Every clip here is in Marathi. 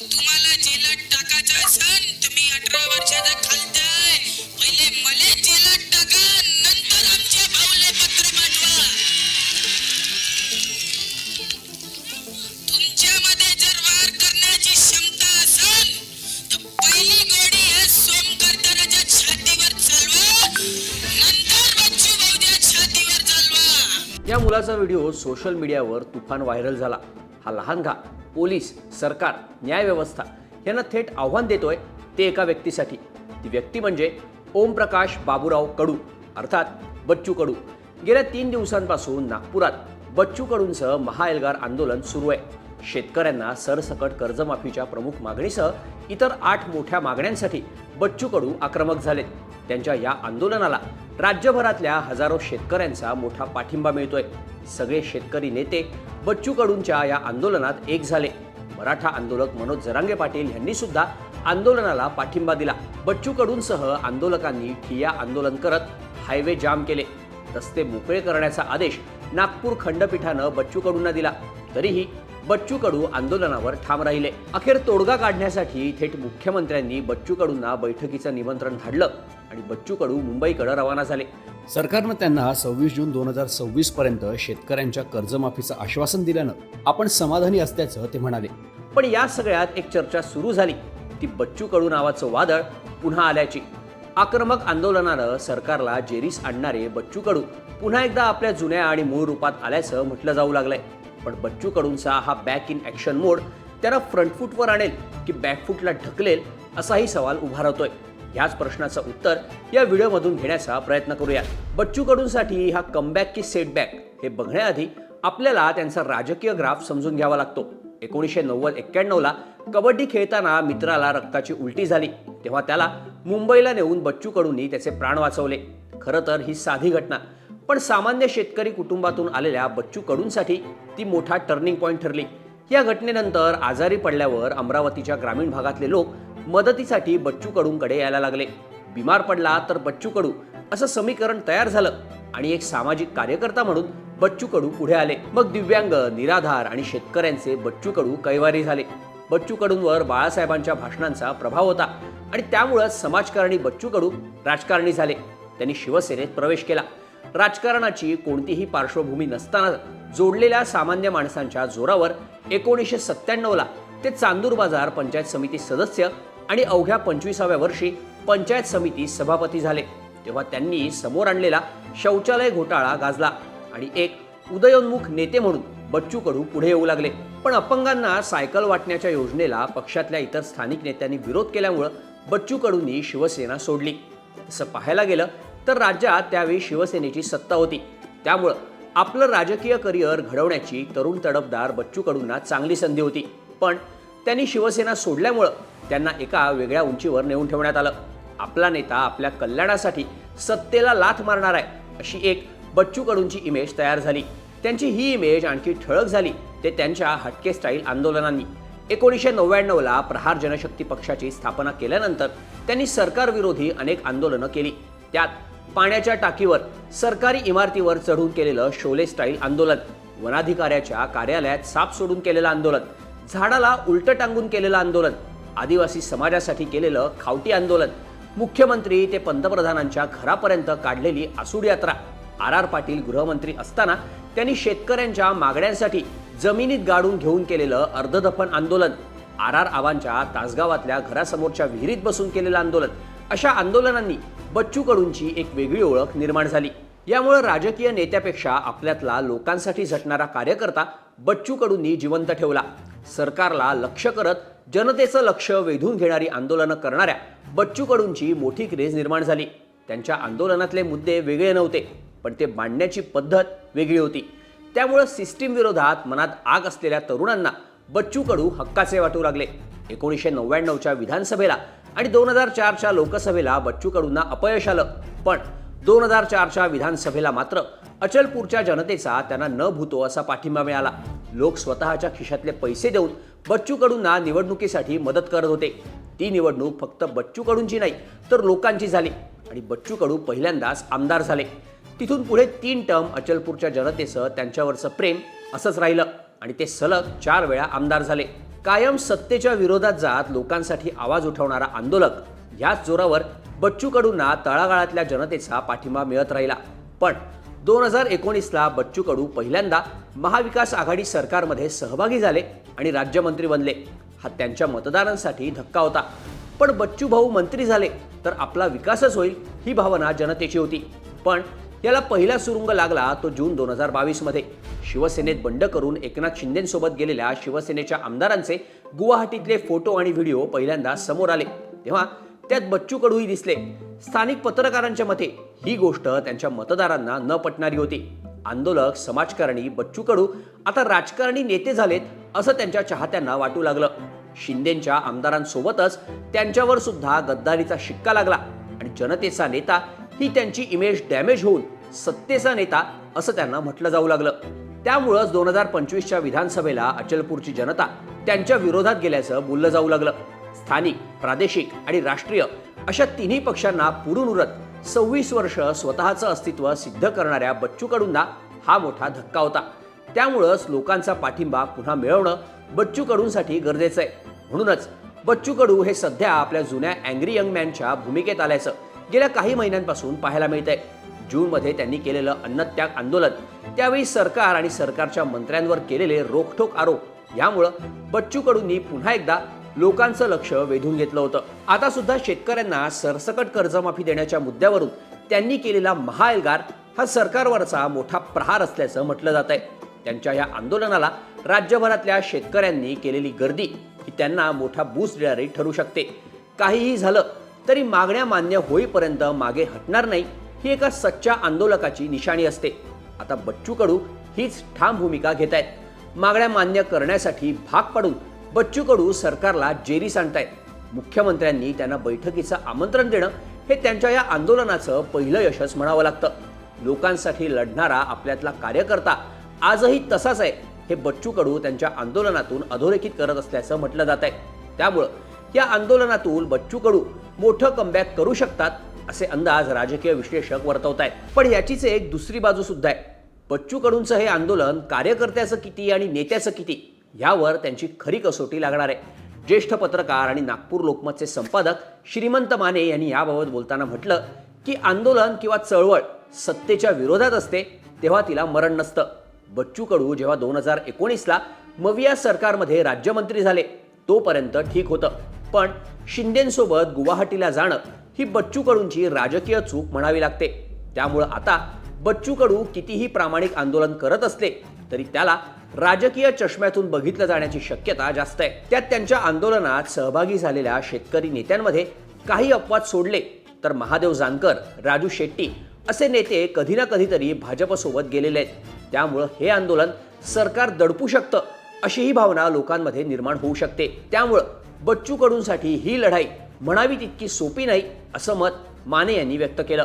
तुम्हाला जेलात टाकायचं असन तुम्ही अठरा वर्षाचा खालताय. पहिले मले जेलात टाका नंतर आमच्या भाऊले पत्र पाठवा. तुमच्यामध्ये जर वार करण्याची क्षमता असन तर पहिली गोडी या सोमकर्ताराच्या छातीवर चालवा नंतर बच्चू भाऊच्या छातीवर चालवा. या मुलाचा व्हिडिओ सोशल मीडियावर तुफान व्हायरल झाला. हा लहान घा. पोलीस सरकार न्यायव्यवस्था यांना थेट आव्हान देतोय ते एका व्यक्तीसाठी. ती व्यक्ती म्हणजे ओमप्रकाश बाबूराव कडू अर्थात बच्चू कडू. गेल्या तीन दिवसांपासून नागपुरात बच्चू कडूंचं महाएल्गार आंदोलन सुरू आहे. शेतकऱ्यांना सरसकट कर्जमाफीच्या प्रमुख मागणीसह इतर आठ मोठ्या मागण्यांसाठी बच्चू कडू आक्रमक झालेत. त्यांच्या या आंदोलनाला राज्यभरातल्या हजारो शेतकऱ्यांचा मोठा पाठिंबा मिळतोय. सगळे शेतकरी नेते बच्चू कडूंच्या या आंदोलनात एक झाले. मराठा आंदोलक मनोज जरांगे पाटील यांनी सुद्धा आंदोलनाला पाठिंबा दिला. बच्चू कडूंसह आंदोलकांनी ठिया आंदोलन करत हायवे जाम केले. रस्ते मोकळे करण्याचा आदेश नागपूर खंडपीठानं बच्चू कडूंना दिला. तरीही बच्चू कडू आंदोलनावर ठाम राहिले. अखेर तोडगा काढण्यासाठी थेट मुख्यमंत्र्यांनी बच्चू कडूंना बैठकीचं निमंत्रण धाडलं. आणि बच्चू कडू मुंबईकडे रवाना झाले. सरकारनं त्यांना सव्वीस जून दोन हजार सव्वीस पर्यंत शेतकऱ्यांच्या कर्जमाफीचं आश्वासन दिल्यानं आपण समाधानी असल्याचं ते म्हणाले. पण या सगळ्यात एक चर्चा सुरू झाली. ती बच्चू कडू नावाचं वादळ पुन्हा आल्याची. आक्रमक आंदोलनानं सरकारला जेरीस आणणारे बच्चू कडू पुन्हा एकदा आपल्या जुन्या आणि मूळ रूपात आल्याचं म्हटलं जाऊ लागलंय. पण बच्चू कडूंचा हा बॅक इन ॲक्शन मोड त्यांना फ्रंट फूटवर आणेल की बॅकफूटला ढकलेल असाही सवाल उभा राहतोय. ह्याच प्रश्नाचं उत्तर या व्हिडिओमधून घेण्याचा प्रयत्न करूया बच्चू कडूंसाठी हा कमबॅक की सेटबॅक हे बघण्याआधी आपल्याला त्यांचा राजकीय ग्राफ समजून घ्यावा लागतो. एकोणीसशे नव्वद एक्क्याण्णवला कबड्डी खेळताना मित्राला रक्ताची उलटी झाली. तेव्हा त्याला मुंबईला नेऊन बच्चू कडूंनी त्याचे प्राण वाचवले. खरं तर ही साधी घटना. पण सामान्य शेतकरी कुटुंबातून आलेल्या बच्चू कडूंसाठी ती मोठा टर्निंग पॉईंट ठरली. या घटनेनंतर आजारी पडल्यावर अमरावतीच्या ग्रामीण भागातले लोक मदतीसाठी बच्चू कडूंकडे यायला लागले. बिमार पडला तर बच्चू कडू असं समीकरण तयार झालं आणि एक सामाजिक कार्यकर्ता म्हणून बच्चू कडू पुढे आले. मग दिव्यांग निराधार आणि शेतकऱ्यांचे बच्चू कडू कैवारी झाले. बच्चू कडूंवर बाळासाहेबांच्या भाषणांचा प्रभाव होता आणि त्यामुळंच समाजकारणी बच्चू कडू राजकारणी झाले. त्यांनी शिवसेनेत प्रवेश केला. राजकारणाची कोणतीही पार्श्वभूमी नसताना जोडलेल्या सामान्य माणसांच्या जोरावर एकोणीसशे सत्त्याण्णवला ते चांदूर बाजार पंचायत समिती सदस्य आणि अवघ्या पंचवीसाव्या वर्षी पंचायत समिती सभापती झाले. तेव्हा त्यांनी समोर आणलेला शौचालय घोटाळा गाजला आणि एक उदयोन्मुख नेते म्हणून बच्चू कडू पुढे येऊ लागले. पण अपंगांना सायकल वाटण्याच्या योजनेला पक्षातल्या इतर स्थानिक नेत्यांनी विरोध केल्यामुळं बच्चू कडूंनी शिवसेना सोडली. तसं पाहायला गेलं तर राज्यात त्यावेळी शिवसेनेची सत्ता होती. त्यामुळं आपलं राजकीय करिअर घडवण्याची तरुण तडफदार बच्चू कडूंना चांगली संधी होती. पण त्यांनी शिवसेना सोडल्यामुळं त्यांना एका वेगळ्या उंचीवर नेऊन ठेवण्यात आलं. आपला नेता आपल्या कल्याणासाठी सत्तेला लाथ मारणार आहे अशी एक बच्चू कडूंची इमेज तयार झाली. त्यांची ही इमेज आणखी ठळक झाली. ते त्यांच्या हटके स्टाईल आंदोलनांनी. एकोणीसशे नव्याण्णवला प्रहार जनशक्ती पक्षाची स्थापना केल्यानंतर त्यांनी सरकारविरोधी अनेक आंदोलनं केली. त्यात पाण्याच्या टाकीवर सरकारी इमारतीवर चढून केलेलं शोले स्टाईल आंदोलन वनाधिकाऱ्याच्या कार्यालयात साप सोडून केलेलं आंदोलन झाडाला उलटं टांगून केलेलं आंदोलन आदिवासी समाजासाठी केलेलं खावटी आंदोलन मुख्यमंत्री ते पंतप्रधानांच्या घरापर्यंत काढलेली आसूड यात्रा. आर आर पाटील गृहमंत्री असताना त्यांनी शेतकऱ्यांच्या मागण्यांसाठी जमिनीत गाडून घेऊन केलेलं अर्धदफन आंदोलन. आर आर आवांच्या तासगावातल्या घरासमोरच्या विहिरीत बसून केलेलं आंदोलन. अशा आंदोलनांनी बच्चू कडूंची एक वेगळी ओळख निर्माण झाली. यामुळे राजकीय नेत्यापेक्षा आपल्यातला लोकांसाठी झटणारा कार्यकर्ता बच्चू कडूंनी जिवंत ठेवला. सरकारला लक्ष करत जनतेचं लक्ष वेधून घेणारी आंदोलनं करणाऱ्या बच्चू कडूंची मोठी क्रेज निर्माण झाली. त्यांच्या आंदोलनातले मुद्दे वेगळे नव्हते पण ते मांडण्याची पद्धत वेगळी होती. त्यामुळं सिस्टीम विरोधात मनात आग असलेल्या तरुणांना बच्चू कडू हक्काचे वाटू लागले. एकोणीसशे नव्याण्णवच्या विधानसभेला आणि दोन हजार चारच्या लोकसभेला बच्चू कडूंना अपयश आलं. पण दोन हजार चारच्या विधानसभेला मात्र अचलपूरच्या जनतेचा त्यांना न भूतो असा पाठिंबा मिळाला. लोक स्वतःच्या खिशातले पैसे देऊन बच्चू कडूंना निवडणुकीसाठी मदत करत होते. ती निवडणूक फक्त बच्चू कडूंची नाही तर लोकांची झाली आणि बच्चू कडू पहिल्यांदाच आमदार झाले. तिथून पुढे तीन टर्म अचलपूरच्या जनतेसह त्यांच्यावरचं प्रेम असंच राहिलं आणि ते सलग चार वेळा आमदार झाले. कायम सत्तेच्या विरोधात जात लोकांसाठी आवाज उठवणारा आंदोलक याच जोरावर बच्चू कडूंना तळागाळातल्या जनतेचा पाठिंबा मिळत राहिला. पण दोन हजार एकोणीसला बच्चू कडू पहिल्यांदा महाविकास आघाडी सरकारमध्ये सहभागी झाले आणि राज्यमंत्री बनले. हा त्यांच्या मतदारांसाठी धक्का होता. पण बच्चू भाऊ मंत्री झाले तर आपला विकासच होईल ही भावना जनतेची होती. पण याला पहिला सुरुंग लागला तो जून दोन हजार बावीसमध्ये. शिवसेनेत बंड करून एकनाथ शिंदेसोबत गेलेल्या शिवसेनेच्या आमदारांचे गुवाहाटीतले फोटो आणि व्हिडिओ पहिल्यांदा समोर आले. तेव्हा त्यात बच्चू कडूही दिसले. स्थानिक पत्रकारांच्या मते ही गोष्ट त्यांच्या मतदारांना न पटणारी होती. आंदोलक समाजकारणी बच्चू कडू आता राजकारणी नेते झालेत असं त्यांच्या चाहत्यांना वाटू लागलं. शिंदेच्या आमदारांसोबतच त्यांच्यावर सुद्धा गद्दारीचा शिक्का लागला आणि जनतेचा नेता ही त्यांची इमेज डॅमेज होऊन सत्तेचा नेता असं त्यांना म्हटलं जाऊ लागलं. त्यामुळंच दोन हजार पंचवीसच्या विधानसभेला अचलपूरची जनता त्यांच्या विरोधात गेल्याचं बोललं जाऊ लागलं. स्थानिक प्रादेशिक आणि राष्ट्रीय अशा तिन्ही पक्षांना पुरून उरत सव्वीस वर्ष स्वतःचं अस्तित्व सिद्ध करणाऱ्या बच्चू कडूंना हा मोठा धक्का होता. त्यामुळंच लोकांचा पाठिंबा पुन्हा मिळवणं बच्चू कडूंसाठी गरजेचं आहे. म्हणूनच बच्चू कडू हे सध्या आपल्या जुन्या अँग्री यंग मॅनच्या भूमिकेत आल्याचं गेल्या काही महिन्यांपासून पाहायला मिळतंय. जूनमध्ये त्यांनी केलेलं अन्नत्याग आंदोलन त्यावेळी सरकार आणि सरकारच्या मंत्र्यांवर केलेले रोखठोक आरोप यामुळं बच्चू कडूंनी पुन्हा एकदा लोकांचं लक्ष वेधून घेतलं होतं. आता सुद्धा शेतकऱ्यांना सरसकट कर्जमाफी देण्याच्या मुद्द्यावरून त्यांनी केलेला महाएल्गार हा सरकारवरचा मोठा प्रहार असल्याचं म्हटलं जात आहे त्यांच्या या आंदोलनाला राज्यभरातल्या शेतकऱ्यांनी केलेली गर्दी ही त्यांना मोठा बूस्ट देणारी ठरू शकते. काहीही झालं तरी मागण्या मान्य होईपर्यंत मागे हटणार नाही ही एका सच्च्या आंदोलकाची निशाणी असते. आता बच्चू कडू हीच ठाम भूमिका घेत आहेत मागण्या मान्य करण्यासाठी भाग पाडून बच्चू कडू सरकारला जेरी सांगतायत मुख्यमंत्र्यांनी त्यांना बैठकीचं आमंत्रण देणं हे त्यांच्या या आंदोलनाचं पहिलं यशच म्हणावं लागतं. लोकांसाठी लढणारा आपल्यातला कार्यकर्ता आजही तसाच आहे हे बच्चू कडू त्यांच्या आंदोलनातून अधोरेखित करत असल्याचं म्हटलं जात आहे त्यामुळं या आंदोलनातून बच्चू कडू मोठं कमबॅक करू शकतात असे अंदाज राजकीय विश्लेषक वर्तवत आहेत पण याचीच एक दुसरी बाजू सुद्धा आहे. बच्चू कडूंचं हे आंदोलन कार्यकर्त्याचं किती आणि नेत्याचं किती? ह्यावर त्यांची खरी कसोटी लागणार आहे. ज्येष्ठ पत्रकार आणि नागपूर लोकमतचे संपादक श्रीमंत माने यांनी याबाबत बोलताना म्हटलं की आंदोलन किंवा चळवळ सत्तेच्या विरोधात असते तेव्हा तिला मरण नसतं. बच्चू कडू जेव्हा दोन हजार एकोणीसला मविया सरकारमध्ये राज्यमंत्री झाले तोपर्यंत ठीक होतं. पण शिंदेसोबत गुवाहाटीला जाणं ही बच्चू कडूंची राजकीय चूक म्हणावी लागते. त्यामुळं आता बच्चू कडू कितीही प्रामाणिक आंदोलन करत असले तरी त्याला राजकीय चष्म्यातून बघितलं जाण्याची शक्यता जास्त आहे. त्यात त्यांच्या आंदोलनात सहभागी झालेल्या शेतकरी नेत्यांमध्ये काही अपवाद सोडले. तर महादेव जानकर राजू शेट्टी असे नेते कधी ना कधीतरी भाजपसोबत गेलेले आहेत. त्यामुळं हे आंदोलन सरकार दडपू शकतं अशी ही भावना लोकांमध्ये निर्माण होऊ शकते. त्यामुळं बच्चू कडूंसाठी ही लढाई म्हणावी तितकी सोपी नाही असं मत माने यांनी व्यक्त केलं.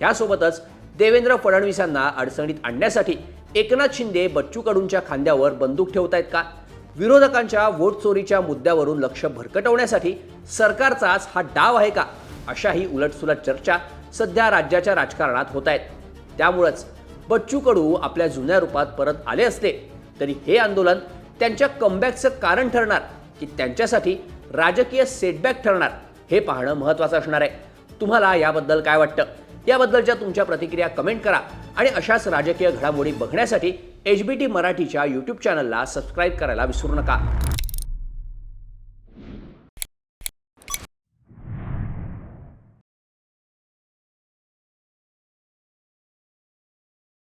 यासोबतच देवेंद्र फडणवीसांना अडचणीत आणण्यासाठी एकनाथ शिंदे बच्चू कडूंच्या खांद्यावर बंदूक ठेवतायत का? विरोधकांच्या वोट चोरीच्या मुद्द्यावरून लक्ष भरकटवण्यासाठी सरकारचाच हा डाव आहे का? अशाही उलटसुलट चर्चा सध्या राज्याच्या राजकारणात होत आहेत त्यामुळंच बच्चू कडू आपल्या जुन्या रूपात परत आले असले तरी हे आंदोलन त्यांच्या कमबॅकचं कारण ठरणार की त्यांच्यासाठी राजकीय सेटबॅक ठरणार हे पाहणं महत्त्वाचं असणार आहे. तुम्हाला याबद्दल काय वाटतं? याबद्दलच्या तुमच्या प्रतिक्रिया कमेंट करा आणि अशाच राजकीय घडामोडी बघण्यासाठी एच बी टी मराठीच्या यूट्यूब चॅनलला सबस्क्राईब करायला विसरू नका.